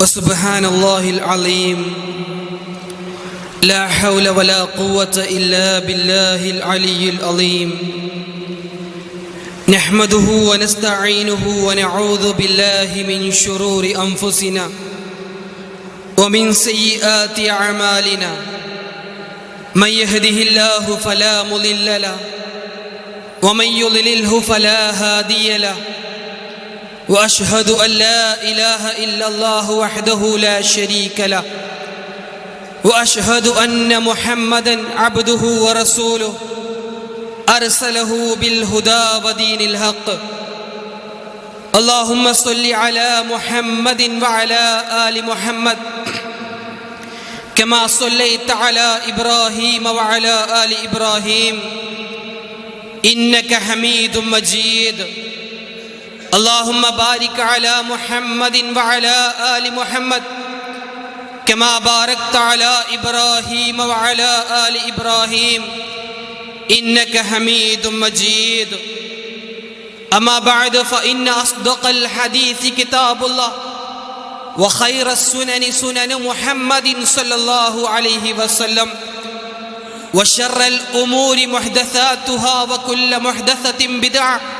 وسبحان الله العظيم. لا حول ولا قوة إلا بالله العلي العظيم. نحمده ونستعينه ونعوذ بالله من شرور أنفسنا ومن سيئات أعمالنا. من يهده الله فلا مضل له ومن يضلله فلا هادي له. وأشهد أن لا إله إلا الله وحده لا شريك له. وأشهد أن محمدا عبده ورسوله. أرسله بالهدى ودين الحق. اللهم صل على محمد وعلى آل محمد. كما صليت على إبراهيم وعلى آل إبراهيم. إنك حميد مجيد. اللهم بارك على محمد وعلى آل محمد كما باركت على إبراهيم وعلى آل إبراهيم. إنك حميد مجيد. أما بعد فإن أصدق الحديث كتاب الله وخير السنن سنن محمد صلى الله عليه وسلم وشر الأمور محدثاتها وكل محدثة بدعة.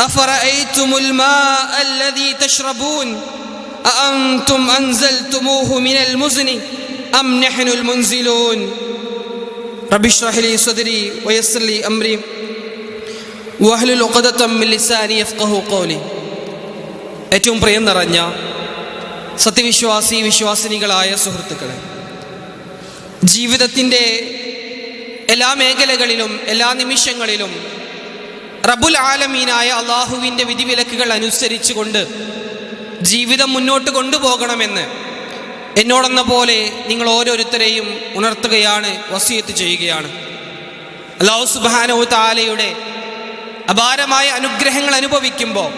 أفرأيتم الماء الذي تشربون أأنتم أنزلتموه من المزن أم نحن المنزلون رب اشرح لي صدري ويسر لي أمري واحلل عقدة من لساني يفقه قولي ഏറ്റവും പ്രിയം നിറഞ്ഞ സത്യവിശ്വാസി വിശ്വാസിനികളായ സുഹൃത്തുക്കളെ ജീവിതത്തിൻ്റെ എല്ലാ മേഖലകളിലും എല്ലാ നിമിഷങ്ങളിലും റബുൽ ആലമീനായ അള്ളാഹുവിന്റെ വിധിവിലക്കുകൾ അനുസരിച്ചുകൊണ്ട് ജീവിതം മുന്നോട്ട് കൊണ്ടുപോകണമെന്ന് എന്നോടെന്ന പോലെ നിങ്ങൾ ഓരോരുത്തരെയും ഉണർത്തുകയാണ് വസീയത്ത് ചെയ്യുകയാണ്. അള്ളാഹു സുബാനോ താലയുടെ അപാരമായ അനുഗ്രഹങ്ങൾ അനുഭവിക്കുമ്പോൾ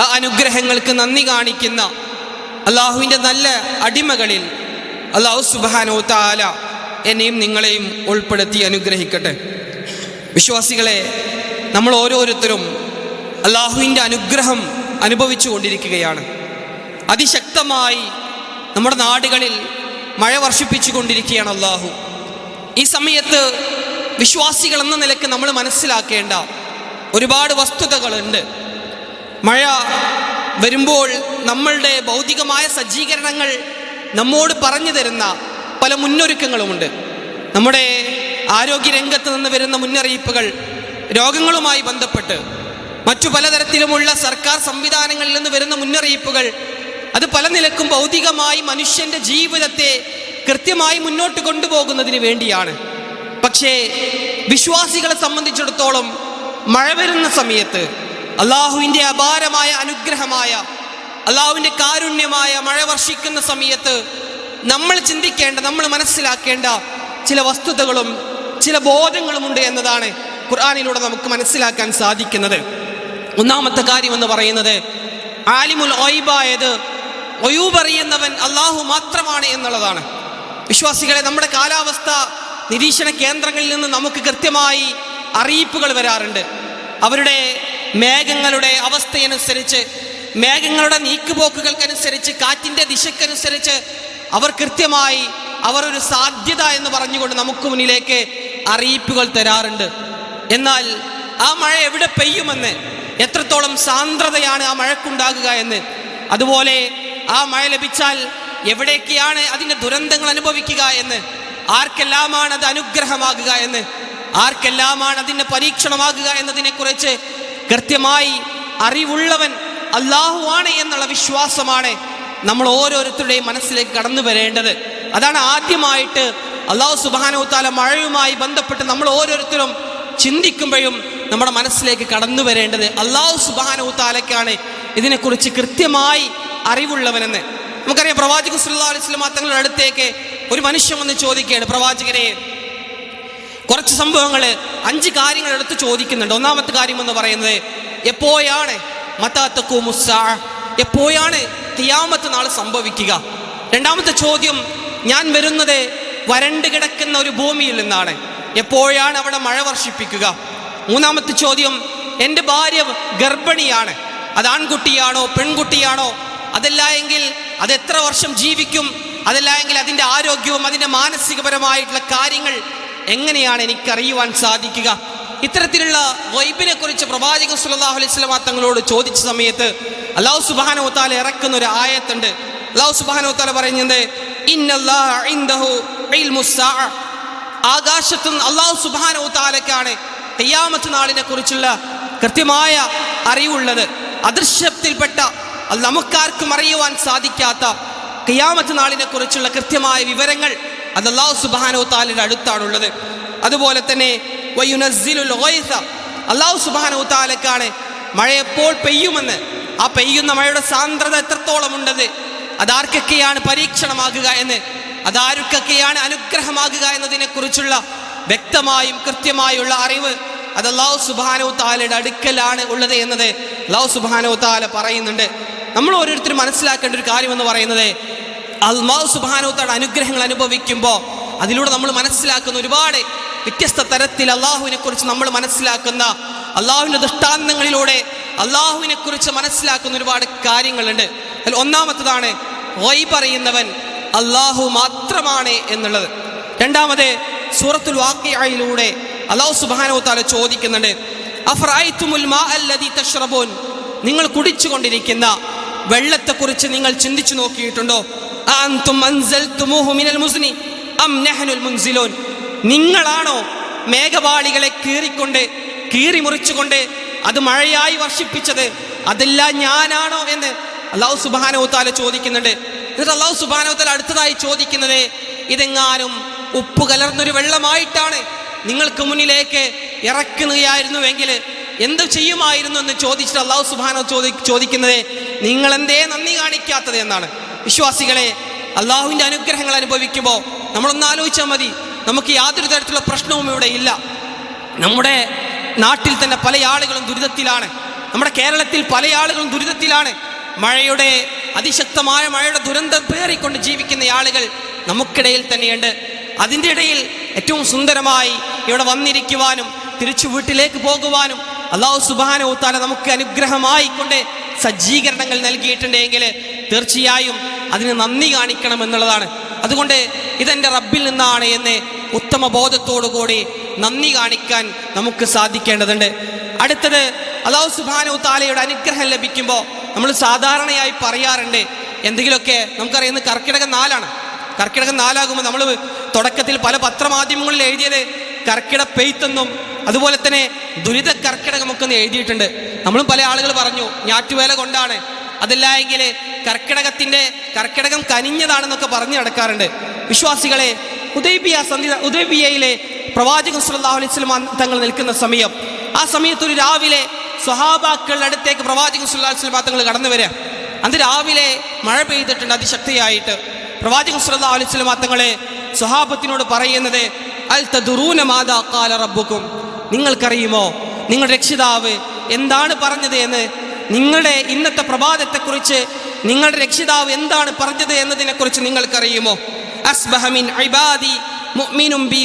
ആ അനുഗ്രഹങ്ങൾക്ക് നന്ദി കാണിക്കുന്ന അള്ളാഹുവിന്റെ നല്ല അടിമകളിൽ അള്ളാഹു സുബാനോ താല എന്നെയും നിങ്ങളെയും ഉൾപ്പെടുത്തി അനുഗ്രഹിക്കട്ടെ. വിശ്വാസികളെ നമ്മൾ ഓരോരുത്തരും അള്ളാഹുവിന്റെ അനുഗ്രഹം അനുഭവിച്ചു കൊണ്ടിരിക്കുകയാണ്. അതിശക്തമായി നമ്മുടെ നാടുകളിൽ മഴ വർഷിപ്പിച്ചു കൊണ്ടിരിക്കുകയാണ് അള്ളാഹു ഈ സമയത്ത് വിശ്വാസികൾ എന്ന നിലയ്ക്ക് നമ്മൾ മനസ്സിലാക്കേണ്ട ഒരുപാട് വസ്തുതകളുണ്ട്. മഴ വരുമ്പോൾ നമ്മളുടെ ഭൗതികമായ സജ്ജീകരണങ്ങൾ നമ്മോട് പറഞ്ഞു തരുന്ന പല മുന്നൊരുക്കങ്ങളുമുണ്ട്. നമ്മുടെ ആരോഗ്യരംഗത്ത് നിന്ന് വരുന്ന മുന്നറിയിപ്പുകൾ രോഗങ്ങളുമായി ബന്ധപ്പെട്ട് മറ്റു പലതരത്തിലുമുള്ള സർക്കാർ സംവിധാനങ്ങളിൽ നിന്ന് വരുന്ന മുന്നറിയിപ്പുകൾ അത് പല നിലക്കും ഭൗതികമായി മനുഷ്യന്റെ ജീവിതത്തെ കൃത്യമായി മുന്നോട്ട് കൊണ്ടുപോകുന്നതിന് വേണ്ടിയാണ്. പക്ഷേ വിശ്വാസികളെ സംബന്ധിച്ചിടത്തോളം മഴ വരുന്ന സമയത്ത് അള്ളാഹുവിന്റെ അപാരമായ അനുഗ്രഹമായ അള്ളാഹുവിന്റെ കാരുണ്യമായ മഴ വർഷിക്കുന്ന സമയത്ത് നമ്മൾ ചിന്തിക്കേണ്ട നമ്മൾ മനസ്സിലാക്കേണ്ട ചില വസ്തുതകളും ചില ബോധങ്ങളുമുണ്ട് എന്നതാണ് ഖുർആാനിലൂടെ നമുക്ക് മനസ്സിലാക്കാൻ സാധിക്കുന്നത്. ഒന്നാമത്തെ കാര്യം എന്ന് പറയുന്നത് ആലിമുൽ ഒയ്ബായത് ഒയൂബറിയുന്നവൻ അള്ളാഹു മാത്രമാണ് എന്നുള്ളതാണ്. വിശ്വാസികളെ നമ്മുടെ കാലാവസ്ഥ നിരീക്ഷണ കേന്ദ്രങ്ങളിൽ നിന്ന് നമുക്ക് കൃത്യമായി അറിയിപ്പുകൾ വരാറുണ്ട്. അവരുടെ മേഘങ്ങളുടെ അവസ്ഥയനുസരിച്ച് മേഘങ്ങളുടെ നീക്കുപോക്കുകൾക്കനുസരിച്ച് കാറ്റിന്റെ ദിശക്കനുസരിച്ച് അവർ കൃത്യമായി അവർ ഒരു സാധ്യത എന്ന് പറഞ്ഞുകൊണ്ട് നമുക്ക് മുന്നിലേക്ക് അറിയിപ്പുകൾ തരാറുണ്ട്. എന്നാൽ ആ മഴ എവിടെ പെയ്യുമെന്ന് എത്രത്തോളം സാന്ദ്രതയാണ് ആ മഴക്കുണ്ടാകുക എന്ന്. അതുപോലെ ആ മഴ ലഭിച്ചാൽ എവിടേക്കാണ് അതിന്റെ ദുരന്തങ്ങൾ അനുഭവിക്കുക എന്ന്. ആർക്കെല്ലാമാണ് അത് അനുഗ്രഹമാകുക എന്ന്. ആർക്കെല്ലാമാണ് അതിന്റെ പരീക്ഷണമാകുക എന്നതിനെക്കുറിച്ച് കൃത്യമായി അറിവുള്ളവൻ അള്ളാഹുവാണ് എന്നുള്ള വിശ്വാസമാണ് നമ്മൾ ഓരോരുത്തരുടെയും മനസ്സിലേക്ക് കടന്നു വരേണ്ടത്. അതാണ് ആദ്യമായിട്ട് അള്ളാഹു സുബാനോത്താല മഴയുമായി ബന്ധപ്പെട്ട് നമ്മൾ ഓരോരുത്തരും ചിന്തിക്കുമ്പോഴും നമ്മുടെ മനസ്സിലേക്ക് കടന്നു വരേണ്ടത് അള്ളാഹു സുബാനോത്താലയ്ക്കാണ് ഇതിനെക്കുറിച്ച് കൃത്യമായി അറിവുള്ളവനെന്ന്. നമുക്കറിയാം പ്രവാചക സുല്ലാ അലൈഹി സ്വലമ തങ്ങളുടെ അടുത്തേക്ക് ഒരു മനുഷ്യൻ വന്ന് ചോദിക്കുകയാണ്. പ്രവാചകനെ കുറച്ച് സംഭവങ്ങൾ അഞ്ച് കാര്യങ്ങൾ എടുത്ത് ചോദിക്കുന്നുണ്ട്. ഒന്നാമത്തെ കാര്യം എന്ന് പറയുന്നത് എപ്പോഴാണ് മത്താത്തക്കു എപ്പോഴാണ് തിയാമത്ത് നാൾ സംഭവിക്കുക? രണ്ടാമത്തെ ചോദ്യം ഞാൻ വരുന്നത് വരണ്ട് കിടക്കുന്ന ഒരു ഭൂമിയിൽ നിന്നാണ്. എപ്പോഴാണ് അവിടെ മഴ വർഷിപ്പിക്കുക? മൂന്നാമത്തെ ചോദ്യം എന്റെ ഭാര്യ ഗർഭിണിയാണ്. അത് ആൺകുട്ടിയാണോ പെൺകുട്ടിയാണോ? അതല്ല എങ്കിൽ അത് എത്ര വർഷം ജീവിക്കും? അതല്ല എങ്കിൽ അതിന്റെ ആരോഗ്യവും അതിന്റെ മാനസികപരമായിട്ടുള്ള കാര്യങ്ങൾ എങ്ങനെയാണ് എനിക്കറിയുവാൻ സാധിക്കുക? ഇത്തരത്തിലുള്ള വൈബിനെ കുറിച്ച് പ്രവാചകൻ സുല്ലാഹു അലൈഹി സ്വലാ തങ്ങളോട് ചോദിച്ച സമയത്ത് അള്ളാഹു സുബാനോ താല ഇറക്കുന്ന ഒരു ആയത്തുണ്ട്. അള്ളാഹു സുബാനോ താല പറയുന്നത് "ഇന്നല്ലാഹ നിന്ന് ഇൽമുസ്സാഅ." അള്ളാഹു സുബാനോ താലക്കാണ് തെയ്യാമത്ത് നാളിനെ കുറിച്ചുള്ള കൃത്യമായ അറിവുള്ളത് അദൃശ്യത്തിൽപ്പെട്ട നമുക്കാർക്കും അറിയുവാൻ സാധിക്കാത്ത ഖിയാമത്ത് നാളിനെ കുറിച്ചുള്ള കൃത്യമായ വിവരങ്ങൾ അത് അള്ളാഹു സുബാനോ താലിന്റെ അടുത്താണുള്ളത് അതുപോലെ തന്നെ. അള്ളാഹു സുബാനോ താലക്കാണ് മഴ എപ്പോൾ പെയ്യുമെന്ന് ആ പെയ്യുന്ന മഴയുടെ സാന്ദ്രത എത്രത്തോളം ഉണ്ടത് അതാർക്കൊക്കെയാണ് പരീക്ഷണമാകുക എന്ന് അതാർക്കൊക്കെയാണ് അനുഗ്രഹമാകുക എന്നതിനെ കുറിച്ചുള്ള വ്യക്തമായും കൃത്യമായുള്ള അറിവ് അത് അള്ളാഹു സുബാനോ താലയുടെ അടുക്കലാണ് ഉള്ളത് എന്നത് അള്ളാഹു സുബാനോ താല പറയുന്നുണ്ട്. നമ്മൾ ഓരോരുത്തരും മനസ്സിലാക്കേണ്ട ഒരു കാര്യം എന്ന് പറയുന്നത് അള്ളാഹു സുബാനോ താല അനുഗ്രഹങ്ങൾ അനുഭവിക്കുമ്പോൾ അതിലൂടെ നമ്മൾ മനസ്സിലാക്കുന്ന ഒരുപാട് വ്യത്യസ്ത തരത്തിൽ അള്ളാഹുവിനെ കുറിച്ച് നമ്മൾ മനസ്സിലാക്കുന്ന അള്ളാഹുവിന്റെ ദൃഷ്ടാന്തങ്ങളിലൂടെ അള്ളാഹുവിനെ കുറിച്ച് മനസ്സിലാക്കുന്ന ഒരുപാട് കാര്യങ്ങളുണ്ട്. അതിൽ ഒന്നാമത്തതാണ് വൈ പറയുന്നവൻ അള്ളാഹു മാത്രമാണ് എന്നുള്ളത്. രണ്ടാമത് സൂറത്തുൽ വാക്കിയായിലൂടെ അള്ളാഹു സുബാനോ താല ചോദിക്കുന്നുണ്ട് നിങ്ങൾ കുടിച്ചുകൊണ്ടിരിക്കുന്ന വെള്ളത്തെക്കുറിച്ച് നിങ്ങൾ ചിന്തിച്ചു നോക്കിയിട്ടുണ്ടോ? നിങ്ങളാണോ മേഘപാളികളെ കീറിക്കൊണ്ട് കീറി മുറിച്ചുകൊണ്ട് അത് മഴയായി വർഷിപ്പിച്ചത്? അതെല്ലാം ഞാനാണോ എന്ന് അള്ളാഹു സുബാനോ താല ചോദിക്കുന്നുണ്ട്. എന്നിട്ട് അള്ളാഹു സുബാനോത്തൽ അടുത്തതായി ചോദിക്കുന്നത് ഇതെങ്ങാനും ഉപ്പ് കലർന്നൊരു വെള്ളമായിട്ടാണ് നിങ്ങൾക്ക് മുന്നിലേക്ക് ഇറക്കുകയായിരുന്നുവെങ്കിൽ എന്ത് ചെയ്യുമായിരുന്നു എന്ന് ചോദിച്ചിട്ട് അള്ളാഹു സുബാനോ ചോദി ചോദിക്കുന്നത് നിങ്ങൾ എന്തേ നന്ദി കാണിക്കാത്തത് എന്നാണ്. വിശ്വാസികളെ അള്ളാഹുവിന്റെ അനുഗ്രഹങ്ങൾ അനുഭവിക്കുമ്പോൾ നമ്മളൊന്ന് ആലോചിച്ചാൽ മതി. നമുക്ക് യാതൊരു തരത്തിലുള്ള പ്രശ്നവും ഇവിടെ ഇല്ല. നമ്മുടെ നാട്ടിൽ തന്നെ പല ആളുകളും ദുരിതത്തിലാണ്. നമ്മുടെ കേരളത്തിൽ പല ആളുകളും ദുരിതത്തിലാണ്. മഴയുടെ അതിശക്തമായ മഴയുടെ ദുരന്തം പേറിക്കൊണ്ട് ജീവിക്കുന്ന ആളുകൾ നമുക്കിടയിൽ തന്നെയുണ്ട്. അതിന്റെ ഇടയിൽ ഏറ്റവും സുന്ദരമായി ഇവിടെ വന്നിരിക്കുവാനും തിരിച്ചു വീട്ടിലേക്ക് പോകുവാനും അള്ളാഹു സുബാന ഊത്താല നമുക്ക് അനുഗ്രഹമായിക്കൊണ്ട് സജ്ജീകരണങ്ങൾ നൽകിയിട്ടുണ്ടെങ്കിൽ തീർച്ചയായും അതിന് നന്ദി കാണിക്കണം എന്നുള്ളതാണ്. അതുകൊണ്ട് ഇതെന്റെ റബ്ബിൽ നിന്നാണ് എന്ന് ഉത്തമ ബോധത്തോടുകൂടി നന്ദി കാണിക്കാൻ നമുക്ക് സാധിക്കേണ്ടതുണ്ട്. അടുത്തത് അള്ളാഹു സുബാനു താലയുടെ അനുഗ്രഹം ലഭിക്കുമ്പോൾ നമ്മൾ സാധാരണയായി പറയാറുണ്ട് എന്തെങ്കിലുമൊക്കെ നമുക്കറിയുന്നത് കർക്കിടകം നാലാണ്. കർക്കിടകം നാലാകുമ്പോൾ നമ്മൾ തുടക്കത്തിൽ പല പത്രമാധ്യമങ്ങളിൽ എഴുതിയത് കർക്കിട പെയ്ത്തെന്നും അതുപോലെ തന്നെ ദുരിത കർക്കിടകമൊക്കെ ഒന്ന് എഴുതിയിട്ടുണ്ട്. നമ്മളും പല ആളുകൾ പറഞ്ഞു ഞാറ്റുവേല കൊണ്ടാണ്. അതല്ല എങ്കിൽ കർക്കിടകത്തിന്റെ കർക്കിടകം കനിഞ്ഞതാണെന്നൊക്കെ പറഞ്ഞു നടക്കാറുണ്ട്. വിശ്വാസികളെ ഉദൈബിയ സന്ധി ഉദൈബിയയിലെ പ്രവാചകൻ സുല്ലാ അലൈഹി തങ്ങൾ നിൽക്കുന്ന സമയം ആ സമയത്ത് ഒരു രാവിലെ സ്വഹാബാക്കളുടെ അടുത്തേക്ക് പ്രവാചകൻ വസല്ലം തങ്ങൾ കടന്നു വരിക. അന്ന് രാവിലെ മഴ പെയ്തിട്ടുണ്ട് അതിശക്തിയായിട്ട്. പ്രവാചകൻ സുല്ലാ അലൈഹി വസല്ലം തങ്ങളെ സ്വഹാബത്തിനോട് പറയുന്നത് അൽ തദുറൂന മാതാ കാല റബ്ബുക്കും നിങ്ങൾക്കറിയുമോ നിങ്ങളുടെ രക്ഷിതാവ് എന്താണ് പറഞ്ഞത് എന്ന്? നിങ്ങളുടെ ഇന്നത്തെ പ്രഭാതത്തെക്കുറിച്ച് നിങ്ങളുടെ രക്ഷിതാവ് എന്താണ് പറഞ്ഞത് എന്നതിനെക്കുറിച്ച് നിങ്ങൾക്കറിയുമോ? അസ്ബഹമിൻ ബി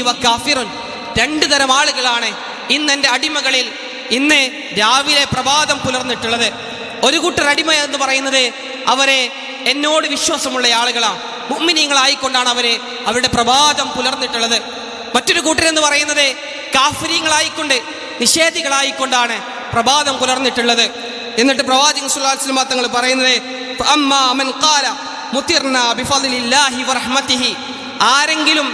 രണ്ട് തരം ആളുകളാണ് ഇന്ന് എന്റെ അടിമകളിൽ ഇന്ന് രാവിലെ പ്രഭാതം പുലർന്നിട്ടുള്ളത്. ഒരു കൂട്ടർ അടിമ എന്ന് പറയുന്നത് അവരെ എന്നോട് വിശ്വാസമുള്ള ആളുകളാണ് മുഅ്മിനീങ്ങളായിക്കൊണ്ടാണ് അവരെ അവരുടെ പ്രഭാതം പുലർന്നിട്ടുള്ളത്. മറ്റൊരു കൂട്ടരെന്ന് പറയുന്നത് കാഫര്യങ്ങളായിക്കൊണ്ട് നിഷേധികളായിക്കൊണ്ടാണ് പ്രഭാതം പുലർന്നിട്ടുള്ളത്. എന്നിട്ട് പ്രവാചകൻ വസല്ലം തങ്ങൾ പറയുന്നത് "ഫഅമ്മാ മൻ ഖാല മുതിർന ബിഫദ്ലില്ലാഹി വറഹ്മതിഹി ആരെങ്കിലും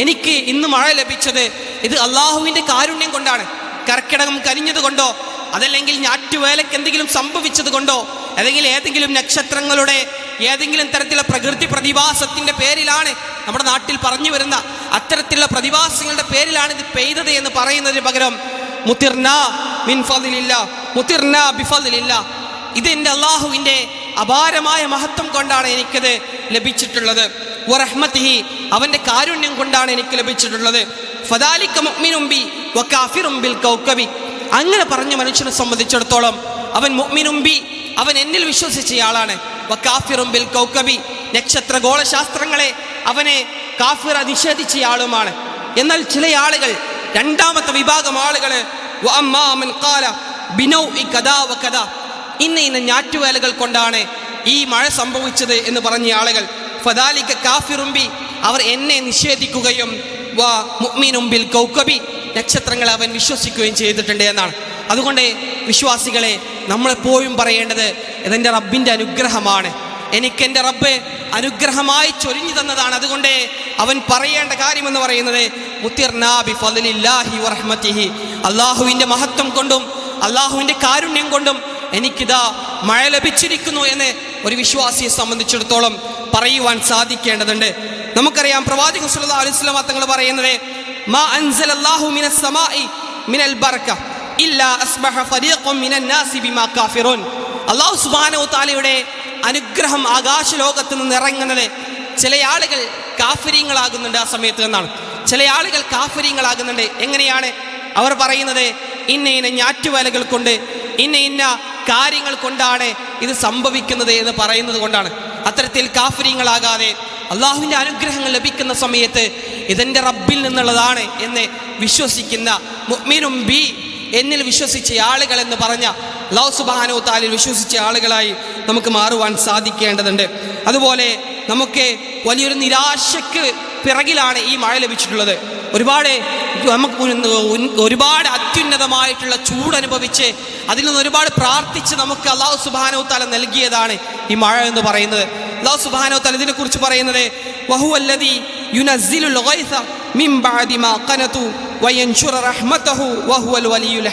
എനിക്ക് ഇന്ന് മഴ ലഭിച്ചത് ഇത് അള്ളാഹുവിന്റെ കാരുണ്യം കൊണ്ടാണ്. കർക്കിടകം കരിഞ്ഞത് കൊണ്ടോ അതല്ലെങ്കിൽ ഞാറ്റുവേലയ്ക്ക് എന്തെങ്കിലും സംഭവിച്ചത് കൊണ്ടോ അല്ലെങ്കിൽ ഏതെങ്കിലും നക്ഷത്രങ്ങളുടെ ഏതെങ്കിലും തരത്തിലുള്ള പ്രകൃതി പ്രതിഭാസത്തിന്റെ പേരിലാണ് നമ്മുടെ നാട്ടിൽ പറഞ്ഞു വരുന്ന അത്തരത്തിലുള്ള പ്രതിഭാസങ്ങളുടെ പേരിലാണ് ഇത് പെയ്തത് എന്ന് പറയുന്നതിന് പകരം മുത്തിർന മിൻ മുതിർന്ന ബിഫളിലില്ല ഇത് എന്റെ അള്ളാഹുവിന്റെ അപാരമായ മഹത്വം കൊണ്ടാണ് എനിക്കത് ലഭിച്ചിട്ടുള്ളത്. വറഹ്മത്തിഹി അവന്റെ കാരുണ്യം കൊണ്ടാണ് എനിക്ക് ലഭിച്ചിട്ടുള്ളത്. ഫദാലിക്ക മുഅ്മിനുംബി ബി വകാഫിറും ബിൽ കൗകബി. അങ്ങനെ പറഞ്ഞ മനുഷ്യനെ സംബന്ധിച്ചിടത്തോളം അവൻ മുഅ്മിനുംബി അവൻ എന്നിൽ വിശ്വസിച്ചയാളാണ് വക്കാഫിറുംബിൽ ബിൽ കൗകബി നക്ഷത്ര ഗോളശാസ്ത്രങ്ങളെ അവനെ കാഫിറ നിഷേധിച്ചയാളുമാണ് എന്നാൽ ചില ആളുകൾ രണ്ടാമത്തെ വിഭാഗം ആളുകൾ മൻ ഖാല ബിനൗഇ കദാ വകദാ ഇന്ന ഇന്ന ഞാറ്റുവേലകൾ കൊണ്ടാണ് ഈ മഴ സംഭവിച്ചത് എന്ന് പറഞ്ഞ ആളുകൾ. ഫദാലിക കാഫിറുംബി അവർ എന്നെ നിഷേധിക്കുകയും വാ മുഅ്മിനും ബിൽ കൗക്കബി നക്ഷത്രങ്ങളെ അവൻ വിശ്വസിക്കുകയും ചെയ്തിട്ടുണ്ട് എന്നാണ്. അതുകൊണ്ട് വിശ്വാസികളെ നമ്മളെപ്പോഴും പറയേണ്ടത് ഇതെന്റെ റബ്ബിന്റെ അനുഗ്രഹമാണ്. എനിക്കെന്റെ റബ്ബ് അനുഗ്രഹമായി ചൊരിഞ്ഞു തന്നതാണ്. അതുകൊണ്ട് അവൻ പറയേണ്ട കാര്യമെന്ന് പറയുന്നത് മുത്തിർനാബി ഫضലില്ലാഹി വറഹ്മത്തിഹി. അള്ളാഹുവിന്റെ മഹത്വം കൊണ്ടും അള്ളാഹുവിന്റെ കാരുണ്യം കൊണ്ടും എനിക്കിതാ മഴ ലഭിച്ചിരിക്കുന്നു എന്ന് ഒരു വിശ്വാസിയെ സംബന്ധിച്ചിടത്തോളം പറയുവാൻ സാധിക്കേണ്ടതുണ്ട്. നമുക്കറിയാം പ്രവാചക തങ്ങൾ പറയുന്നത് മാ മിനൽ ഇല്ലാ അസ്ബഹ അല്ലാഹു സുബ്ഹാനഹു അനുഗ്രഹം ആകാശ ലോകത്ത് നിന്ന് ഇറങ്ങുന്നത് ചില ആളുകൾ കാഫര്യങ്ങളാകുന്നുണ്ട് ആ സമയത്ത് എന്നാണ്. ചില ആളുകൾ കാഫര്യങ്ങളാകുന്നുണ്ട്. എങ്ങനെയാണ് അവർ പറയുന്നത്? ഇന്ന ഇന്ന ഞാറ്റുവേലകൾ കൊണ്ട് ഇന്ന ഇന്ന കാര്യങ്ങൾ കൊണ്ടാണ് ഇത് സംഭവിക്കുന്നത് എന്ന് പറയുന്നത് കൊണ്ടാണ്. അത്തരത്തിൽ കാഫര്യങ്ങളാകാതെ അള്ളാഹുവിന്റെ അനുഗ്രഹങ്ങൾ ലഭിക്കുന്ന സമയത്ത് ഇതെന്റെ റബ്ബിൽ നിന്നുള്ളതാണ് എന്ന് വിശ്വസിക്കുന്ന മുഅ്മിനും ബി എന്നിൽ വിശ്വസിച്ച ആളുകൾ എന്ന് പറഞ്ഞ ലവ് സുബാനോ താലിൽ വിശ്വസിച്ച ആളുകളായി നമുക്ക് മാറുവാൻ സാധിക്കേണ്ടതുണ്ട്. അതുപോലെ നമുക്ക് വലിയൊരു നിരാശയ്ക്ക് പിറകിലാണ് ഈ മഴ ലഭിച്ചിട്ടുള്ളത്. ഒരുപാട് നമുക്ക് ഒരുപാട് അത്യുന്നതമായിട്ടുള്ള ചൂട് അനുഭവിച്ച് അതിൽ നിന്ന് ഒരുപാട് പ്രാർത്ഥിച്ച് നമുക്ക് അള്ളാഹു സുബാനോ തല നൽകിയതാണ് ഈ മഴ എന്ന് പറയുന്നത്. അള്ളാഹു സുബാനോ തല ഇതിനെ കുറിച്ച് പറയുന്നത്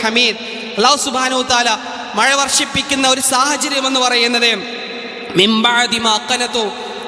ഹമീദ്. അള്ളാഹു സുബാനോ താല മഴ വർഷിപ്പിക്കുന്ന ഒരു സാഹചര്യം എന്ന് പറയുന്നത്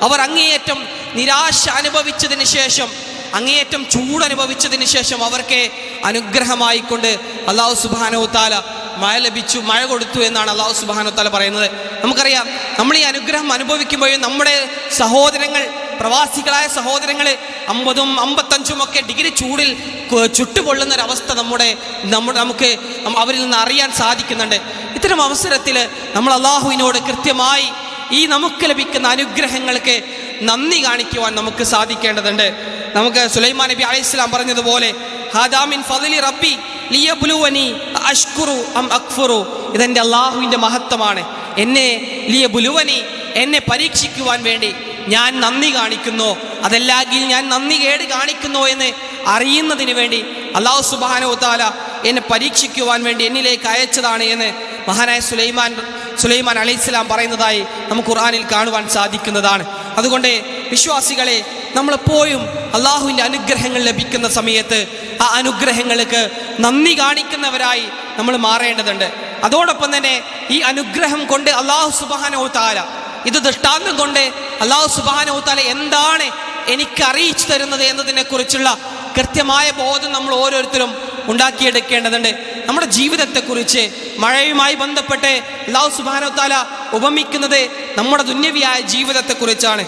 അവർ അങ്ങേയറ്റം നിരാശ അനുഭവിച്ചതിന് ശേഷം അങ്ങേയറ്റം ചൂടനുഭവിച്ചതിന് ശേഷം അവർക്ക് അനുഗ്രഹമായിക്കൊണ്ട് അള്ളാഹു സുബാനോ താല മഴ ലഭിച്ചു മഴ കൊടുത്തു എന്നാണ് അള്ളാഹു സുബാനോ താല പറയുന്നത്. നമുക്കറിയാം നമ്മൾ ഈ അനുഗ്രഹം അനുഭവിക്കുമ്പോഴും നമ്മുടെ സഹോദരങ്ങൾ പ്രവാസികളായ സഹോദരങ്ങൾ അമ്പതും അമ്പത്തഞ്ചും ഒക്കെ ഡിഗ്രി ചൂടിൽ കു- ചുട്ടുപൊള്ളുന്ന ഒരവസ്ഥ നമ്മുടെ നമ്മുടെ നമുക്ക് അവരിൽ നിന്ന് അറിയാൻ സാധിക്കുന്നുണ്ട്. ഇത്തരം അവസരത്തിൽ നമ്മൾ അള്ളാഹുവിനോട് കൃത്യമായി ഈ നമുക്ക് ലഭിക്കുന്ന അനുഗ്രഹങ്ങൾക്ക് നന്ദി കാണിക്കുവാൻ നമുക്ക് സാധിക്കേണ്ടതുണ്ട്. നമുക്ക് സുലൈമാൻ നബി അലൈഹി സ്വലാം പറഞ്ഞതുപോലെ ഹാദാമിൻ ഫضലി റബ്ബി ലിയബ്ലുവനി അഷ്കുറു അം അക്ഫുറു. ഇതെന്റെ അള്ളാഹുവിന്റെ മഹത്വമാണ്. എന്നെ ലിയബുലുവനി എന്നെ പരീക്ഷിക്കുവാൻ വേണ്ടി ഞാൻ നന്ദി കാണിക്കുന്നു. അതല്ലെങ്കിൽ ഞാൻ നന്ദി കേട് കാണിക്കുന്നു എന്ന് അറിയുന്നതിന് വേണ്ടി അള്ളാഹു സുബാനോ താല എന്നെ പരീക്ഷിക്കുവാൻ വേണ്ടി എന്നിലേക്ക് അയച്ചതാണ് എന്ന് മഹാനായ സുലൈമാൻ സുലൈമാൻ അലൈഹിസ്ലാം പറയുന്നതായി നമുക്ക് ഖുർആാനിൽ കാണുവാൻ സാധിക്കുന്നതാണ്. അതുകൊണ്ട് വിശ്വാസികളെ നമ്മളെപ്പോഴും അള്ളാഹുവിന്റെ അനുഗ്രഹങ്ങൾ ലഭിക്കുന്ന സമയത്ത് ആ അനുഗ്രഹങ്ങൾക്ക് നന്ദി കാണിക്കുന്നവരായി നമ്മൾ മാറേണ്ടതുണ്ട്. അതോടൊപ്പം തന്നെ ഈ അനുഗ്രഹം കൊണ്ട് അള്ളാഹു സുബാനോ താല ഇത് ദൃഷ്ടാന്തം കൊണ്ട് അള്ളാഹു സുബാനോ താല എന്താണ് എനിക്ക് അറിയിച്ചു തരുന്നത് എന്നതിനെക്കുറിച്ചുള്ള കൃത്യമായ ബോധം നമ്മൾ ഓരോരുത്തരും ഉണ്ടാക്കിയെടുക്കേണ്ടതുണ്ട്. നമ്മുടെ ജീവിതത്തെക്കുറിച്ച് മഴയുമായി ബന്ധപ്പെട്ട് അള്ളാഹു സുബാനോ താല ഉപമിക്കുന്നത് നമ്മുടെ ദുന്യവിയായ ജീവിതത്തെക്കുറിച്ചാണ്.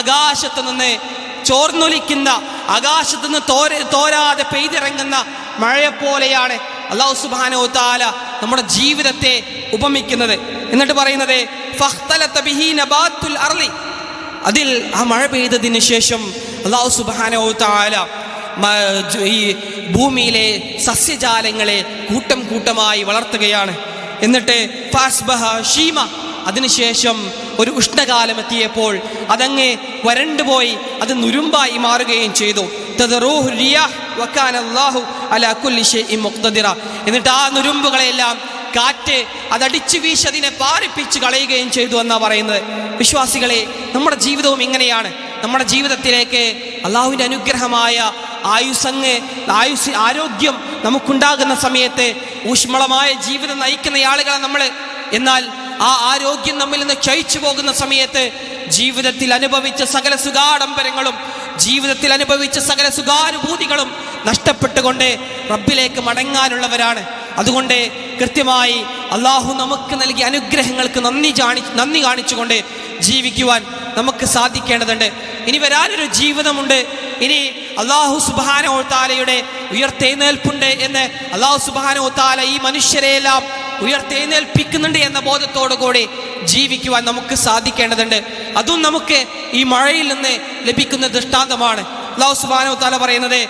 ആകാശത്ത് നിന്ന് ചോർന്നൊലിക്കുന്ന ആകാശത്ത് നിന്ന് തോര തോരാതെ പെയ്തിറങ്ങുന്ന മഴയെപ്പോലെയാണ് അള്ളാഹു സുബാനോ താല നമ്മുടെ ജീവിതത്തെ ഉപമിക്കുന്നത്. എന്നിട്ട് പറയുന്നത് അതിൽ ആ മഴ പെയ്തതിന് ശേഷം അള്ളാഹു സുബാനോ ഈ ഭൂമിയിലെ സസ്യജാലങ്ങളെ കൂട്ടം കൂട്ടമായി വളർത്തുകയാണ്. എന്നിട്ട് ഫാസ്ബഹ ഷീമ അതിനുശേഷം ഒരു ഉഷ്ണകാലം എത്തിയപ്പോൾ അതങ്ങ് വരണ്ടുപോയി അത് നുരുമ്പായി മാറുകയും ചെയ്തു. എന്നിട്ട് ആ നുരുമ്പുകളെല്ലാം കാറ്റ് അതടിച്ചു വീശി അതിനെ പാരിപ്പിച്ച് കളയുകയും ചെയ്തു എന്നാ പറയുന്നത്. വിശ്വാസികളെ നമ്മുടെ ജീവിതവും ഇങ്ങനെയാണ്. നമ്മുടെ ജീവിതത്തിലേക്ക് അള്ളാഹുവിന്റെ അനുഗ്രഹമായ ആയുസങ്ങ് ആയുസ് ആരോഗ്യം നമുക്കുണ്ടാകുന്ന സമയത്ത് ഊഷ്മളമായ ജീവിതം നയിക്കുന്ന ആളുകളെ നമ്മൾ എന്നാൽ ആ ആരോഗ്യം നമ്മിൽ നിന്ന് ക്ഷയിച്ചു പോകുന്ന സമയത്ത് ജീവിതത്തിൽ അനുഭവിച്ച സകല സുഖാഡംബരങ്ങളും ജീവിതത്തിൽ അനുഭവിച്ച സകല സുഖാനുഭൂതികളും നഷ്ടപ്പെട്ടുകൊണ്ട് റബ്ബിലേക്ക് മടങ്ങാനുള്ളവരാണ്. അതുകൊണ്ട് കൃത്യമായി അള്ളാഹു നമുക്ക് നൽകിയ അനുഗ്രഹങ്ങൾക്ക് നന്ദി കാണി നന്ദി കാണിച്ചുകൊണ്ട് ജീവിക്കുവാൻ നമുക്ക് സാധിക്കേണ്ടതുണ്ട്. ഇനി വരാനൊരു ജീവിതമുണ്ട്. ഇനി അള്ളാഹു സുബാന താലയുടെ ഉയർത്തെഴുന്നേൽപ്പുണ്ട് എന്ന് അള്ളാഹു സുബാന താല ഈ മനുഷ്യരെയെല്ലാം ഉയർത്തെഴുന്നേൽപ്പിക്കുന്നുണ്ട് എന്ന ബോധത്തോടു കൂടി ജീവിക്കുവാൻ നമുക്ക് സാധിക്കേണ്ടതുണ്ട്. അതും നമുക്ക് ഈ മഴയിൽ നിന്ന് ലഭിക്കുന്ന ദൃഷ്ടാന്തമാണ്. അള്ളാഹു സുബാന താല പറയുന്നത്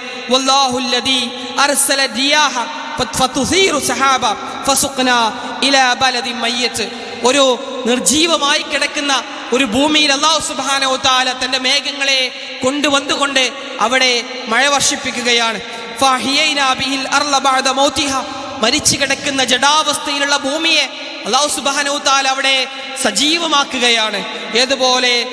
സഹാബ ഫസുഖ്നാ ഇലാ ബലദിൻ മയ്യത്ത്. ഒരു നിർജീവമായി കിടക്കുന്ന ഒരു ഭൂമിയിൽ അള്ളാഹു സുബാനോ താല തന്റെ മേഘങ്ങളെ കൊണ്ടുവന്നുകൊണ്ട് അവിടെ മഴ വർഷിപ്പിക്കുകയാണ്. മരിച്ചു കിടക്കുന്ന ജഡാവസ്ഥയിലുള്ള ഭൂമിയെ അള്ളാഹു സുബാനോ താല അവിടെ സജീവമാക്കുകയാണ്. ഏതുപോലെ?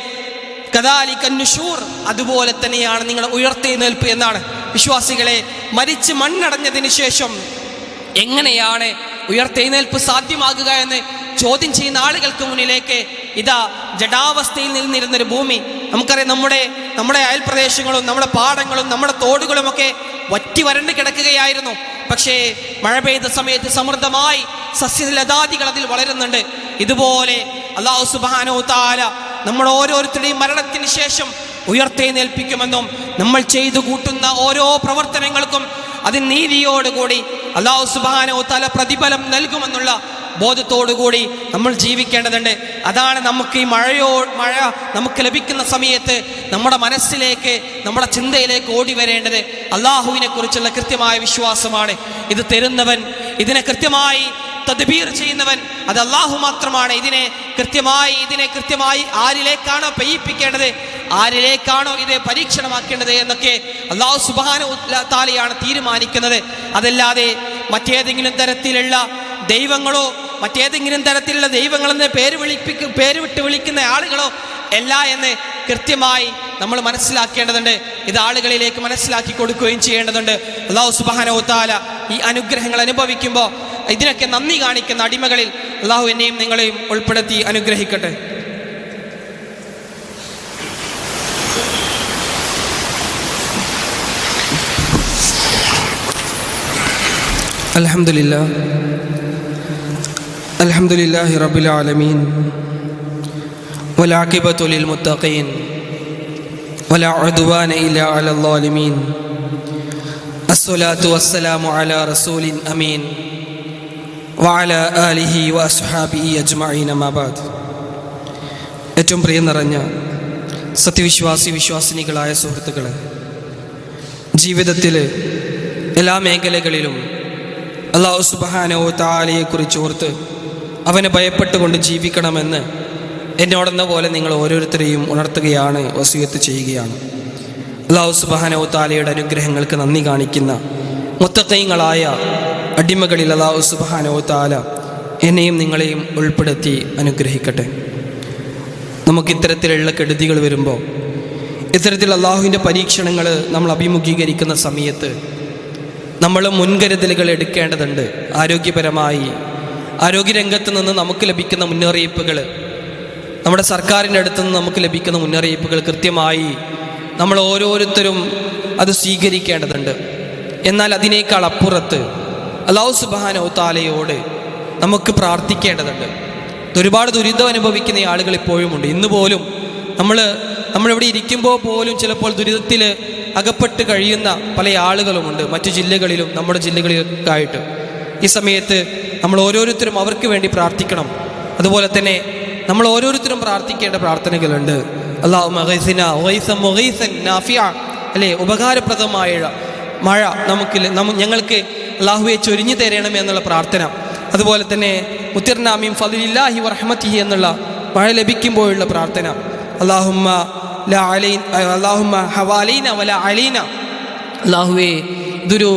കദാലിക്കന്നുഷൂർ അതുപോലെ തന്നെയാണ് നിങ്ങൾ ഉയർത്തെഴുന്നേൽപ്പ് എന്നാണ്. വിശ്വാസികളെ മരിച്ച് മണ്ണടഞ്ഞതിന് ശേഷം എങ്ങനെയാണ് ഉയർത്തെഴുന്നേൽപ്പ് സാധ്യമാകുക എന്ന് ചോദ്യം ചെയ്യുന്ന ആളുകൾക്ക് മുന്നിലേക്ക് ഇതാ ജഡാവസ്ഥയിൽ നിന്നിരുന്നൊരു ഭൂമി. നമുക്കറിയാം നമ്മുടെ നമ്മുടെ അയൽപ്രദേശങ്ങളും നമ്മുടെ പാടങ്ങളും നമ്മുടെ തോടുകളും ഒക്കെ വറ്റി വരണ്ട് കിടക്കുകയായിരുന്നു. പക്ഷേ മഴ പെയ്ത സമയത്ത് സമൃദ്ധമായി സസ്യലതാദികൾ അതിൽ വളരുന്നുണ്ട്. ഇതുപോലെ അള്ളാഹു സുബാനോ താല നമ്മൾ ഓരോരുത്തരുടെയും മരണത്തിന് ശേഷം ഉയർത്തെഴുന്നേൽപ്പിക്കുമെന്നും നമ്മൾ ചെയ്തു കൂട്ടുന്ന ഓരോ പ്രവർത്തനങ്ങൾക്കും അത് നീതിയോടുകൂടി അള്ളാഹു സുബാനോ തല പ്രതിഫലം നൽകുമെന്നുള്ള ബോധത്തോടുകൂടി നമ്മൾ ജീവിക്കേണ്ടതുണ്ട്. അതാണ് നമുക്ക് ഈ മഴയോ മഴ നമുക്ക് ലഭിക്കുന്ന സമയത്ത് നമ്മുടെ മനസ്സിലേക്ക് നമ്മുടെ ചിന്തയിലേക്ക് ഓടി വരേണ്ടത് അള്ളാഹുവിനെ കുറിച്ചുള്ള കൃത്യമായ വിശ്വാസമാണ്. ഇത് തരുന്നവൻ ഇതിനെ കൃത്യമായി തദ്ബീർ ചെയ്യുന്നവൻ അത് അള്ളാഹു മാത്രമാണ്. ഇതിനെ കൃത്യമായി ഇതിനെ കൃത്യമായി ആരിലേക്കാണോ പെയ്യിപ്പിക്കേണ്ടത് ആരിലേക്കാണോ ഇത് പരീക്ഷണമാക്കേണ്ടത് എന്നൊക്കെ അള്ളാഹു സുബാന താലിയാണ് തീരുമാനിക്കുന്നത്. അതല്ലാതെ മറ്റേതെങ്കിലും തരത്തിലുള്ള ദൈവങ്ങളോ മറ്റേതെങ്കിലും തരത്തിലുള്ള ദൈവങ്ങളെന്ന് പേര് വിളിപ്പിക്ക പേര് വിട്ട് വിളിക്കുന്ന ആളുകളോ അല്ല എന്ന് കൃത്യമായി നമ്മൾ മനസ്സിലാക്കേണ്ടതുണ്ട്. ഇത് ആളുകളിലേക്ക് മനസ്സിലാക്കി കൊടുക്കുകയും ചെയ്യേണ്ടതുണ്ട്. അള്ളാഹു സുബാനോ താല ഈ അനുഗ്രഹങ്ങൾ അനുഭവിക്കുമ്പോൾ ഇതിനൊക്കെ നന്ദി കാണിക്കുന്ന അടിമകളിൽ അള്ളാഹു എന്നെയും നിങ്ങളെയും ഉൾപ്പെടുത്തി അനുഗ്രഹിക്കട്ടെ الحمد لله الحمد لله رب العالمين والعاقبة للمتقين ولا عدوان إلا على الظالمين الصلاة والسلام على رسول أمين വാല അലിഹി വസുഹാബി അജ്മഈന മാബാദ് ഏറ്റവും പ്രിയം നിറഞ്ഞ സത്യവിശ്വാസി വിശ്വാസിനികളായ സുഹൃത്തുക്കളെ ജീവിതത്തിൽ എല്ലാ മേഖലകളിലും അള്ളാഹു സുബഹാനോ താലയെക്കുറിച്ച് ഓർത്ത് അവനെ ഭയപ്പെട്ടുകൊണ്ട് ജീവിക്കണമെന്ന് എന്നോടെന്ന പോലെ നിങ്ങൾ ഓരോരുത്തരെയും ഉണർത്തുകയാണ് വസീയത്ത് ചെയ്യുകയാണ്. അള്ളാഹു സുബഹാനോ താലയുടെ അനുഗ്രഹങ്ങൾക്ക് നന്ദി കാണിക്കുന്ന മുത്തക്കൈങ്ങളായ അടിമകളിൽ അള്ളാഹു സുബാനോ താല എന്നെയും നിങ്ങളെയും ഉൾപ്പെടുത്തി അനുഗ്രഹിക്കട്ടെ. നമുക്ക് ഇത്തരത്തിലുള്ള കെടുതികൾ വരുമ്പോൾ ഇത്തരത്തിൽ അള്ളാഹുവിന്റെ പരീക്ഷണങ്ങൾ നമ്മൾ അഭിമുഖീകരിക്കുന്ന സമയത്ത് നമ്മൾ മുൻകരുതലുകൾ എടുക്കേണ്ടതുണ്ട്. ആരോഗ്യപരമായി ആരോഗ്യരംഗത്ത് നിന്ന് നമുക്ക് ലഭിക്കുന്ന മുന്നറിയിപ്പുകൾ നമ്മുടെ സർക്കാരിന്റെ അടുത്ത് നിന്ന് നമുക്ക് ലഭിക്കുന്ന മുന്നറിയിപ്പുകൾ കൃത്യമായി നമ്മൾ ഓരോരുത്തരും അത് സ്വീകരിക്കേണ്ടതുണ്ട്. എന്നാൽ അതിനേക്കാൾ അപ്പുറത്ത് അള്ളാഹു സുബാനോ താലയോട് നമുക്ക് പ്രാർത്ഥിക്കേണ്ടതുണ്ട്. ഒരുപാട് ദുരിതം അനുഭവിക്കുന്ന ആളുകൾ ഇപ്പോഴും ഉണ്ട്. ഇന്ന് പോലും നമ്മൾ നമ്മളിവിടെ ഇരിക്കുമ്പോൾ പോലും ചിലപ്പോൾ ദുരിതത്തിൽ അകപ്പെട്ട് കഴിയുന്ന പല ആളുകളുമുണ്ട് മറ്റു ജില്ലകളിലും നമ്മുടെ ജില്ലകളിലൊക്കെ ആയിട്ട് ഈ സമയത്ത് നമ്മൾ ഓരോരുത്തരും അവർക്ക് വേണ്ടി പ്രാർത്ഥിക്കണം. അതുപോലെ തന്നെ നമ്മൾ ഓരോരുത്തരും പ്രാർത്ഥിക്കേണ്ട പ്രാർത്ഥനകളുണ്ട്. അള്ളാഹു അല്ലേ? ഉപകാരപ്രദമായ മഴ നമുക്ക് ഞങ്ങൾക്ക് അള്ളാഹുവെ ചൊരിഞ്ഞു തരണം എന്നുള്ള പ്രാർത്ഥന. അതുപോലെ തന്നെ മുത്തിർനാമിയും ഫലില്ലാഹി വർഹമത്തി എന്നുള്ള മഴ ലഭിക്കുമ്പോഴുള്ള പ്രാർത്ഥന. അള്ളാഹുമ്മ അള്ളാഹുമ്മ ഹവാലീന വല അലീന. അള്ളാഹുവേ ഇതൊരു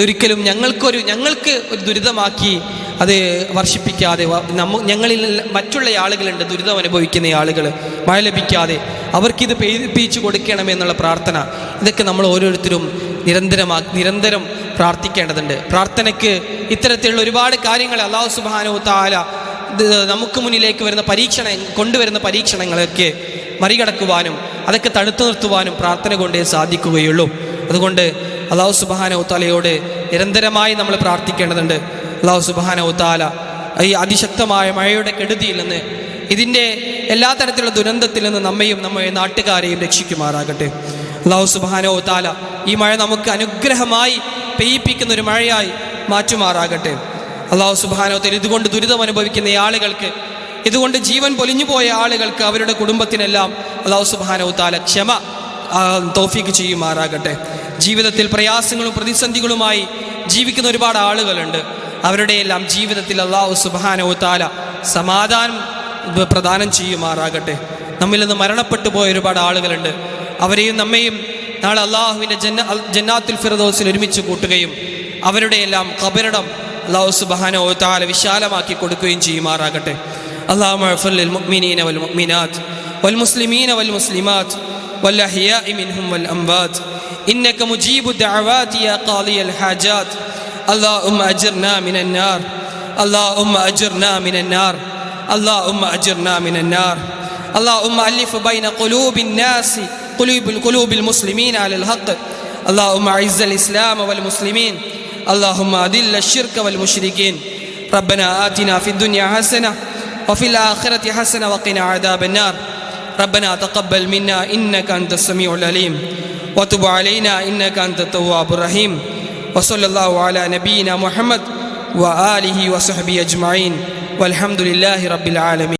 ഒരിക്കലും ഞങ്ങൾക്കൊരു ഞങ്ങൾക്ക് ഒരു ദുരിതമാക്കി അത് വർഷിപ്പിക്കാതെ നമ്മ ഞങ്ങളിൽ മറ്റുള്ള ആളുകളുണ്ട് ദുരിതം അനുഭവിക്കുന്ന ആളുകൾ മഴ ലഭിക്കാതെ അവർക്കിത് പെയ്യിപ്പിച്ചു കൊടുക്കണമെന്നുള്ള പ്രാർത്ഥന. ഇതൊക്കെ നമ്മൾ ഓരോരുത്തരും നിരന്തരമാ നിരന്തരം പ്രാർത്ഥിക്കേണ്ടതുണ്ട്. പ്രാർത്ഥനയ്ക്ക് ഇത്തരത്തിലുള്ള ഒരുപാട് കാര്യങ്ങൾ അള്ളാഹു സുബാനോ താല നമുക്ക് മുന്നിലേക്ക് വരുന്ന പരീക്ഷണ കൊണ്ടുവരുന്ന പരീക്ഷണങ്ങളൊക്കെ മറികടക്കുവാനും അതൊക്കെ തടുത്തു നിർത്തുവാനും പ്രാർത്ഥന കൊണ്ടേ സാധിക്കുകയുള്ളൂ. അതുകൊണ്ട് അള്ളാഹു സുബാനോ താലയോട് നിരന്തരമായി നമ്മൾ പ്രാർത്ഥിക്കേണ്ടതുണ്ട്. അള്ളാഹു സുബാന ഉത്താല ഈ അതിശക്തമായ മഴയുടെ കെടുതിയിൽ നിന്ന് ഇതിന്റെ എല്ലാ തരത്തിലുള്ള ദുരന്തത്തിൽ നിന്ന് നമ്മയും നമ്മെ നാട്ടുകാരെയും രക്ഷിക്കുമാറാകട്ടെ. അള്ളാഹു സുബാനോ താല ഈ മഴ നമുക്ക് അനുഗ്രഹമായി പെയ്യിപ്പിക്കുന്ന ഒരു മഴയായി മാറ്റുമാറാകട്ടെ. അള്ളാഹു സുബാനോ താല ഇതുകൊണ്ട് ദുരിതം അനുഭവിക്കുന്ന ആളുകൾക്ക് ഇതുകൊണ്ട് ജീവൻ പൊലിഞ്ഞു പോയ ആളുകൾക്ക് അവരുടെ കുടുംബത്തിനെല്ലാം അള്ളാഹു സുബാനോ താല ക്ഷമ തോഫിക്ക് ചെയ്യുമാറാകട്ടെ. ജീവിതത്തിൽ പ്രയാസങ്ങളും പ്രതിസന്ധികളുമായി ജീവിക്കുന്ന ഒരുപാട് ആളുകളുണ്ട്. അവരുടെയെല്ലാം ജീവിതത്തിൽ അള്ളാഹു സുബാനോ താല സമാധാനം ബ- പ്രദാനം ചെയ്യുമാറാകട്ടെ നമ്മിൽ നിന്ന് മരണപ്പെട്ടു പോയ ഒരുപാട് ആളുകളുണ്ട് അവരെയും നമ്മയും നാളെ അള്ളാഹുവിൻ്റെ ജന്ന അൽ- ജന്നാത്തുൽ ഫിറദോസിൽ ഒരുമിച്ച് കൂട്ടുകയും അവരുടെ എല്ലാം കബരിടം അള്ളാഹു സുബാനോ താല വിശാലമാക്കി കൊടുക്കുകയും ചെയ്യുമാറാകട്ടെ അള്ളാഹു മുഅ്മിനീന വൽ മുഅ്മിനാത്ത് വൽ മുസ്ലിമീന വൽ മുസ്ലിമാത്ത് والأحياء منهم والأموات إنك مجيب الدعوات يا قاضي الحاجات اللهم أجرنا من النار. اللهم أجرنا من النار. اللهم أجرنا من النار. اللهم ألف بين قلوب الناس قلوب قلوب المسلمين على الحق. اللهم أعز الإسلام والمسلمين. اللهم أذل الشرك والمشركين. ربنا آتنا في الدنيا حسنة وفي الآخرة حسنة وقنا عذاب النار. ربنا تقبل منا إنك أنت السميع العليم. وتب علينا إنك أنت التواب الرحيم. وصلى الله على نبينا محمد وآله وصحبه أجمعين والحمد لله رب العالمين.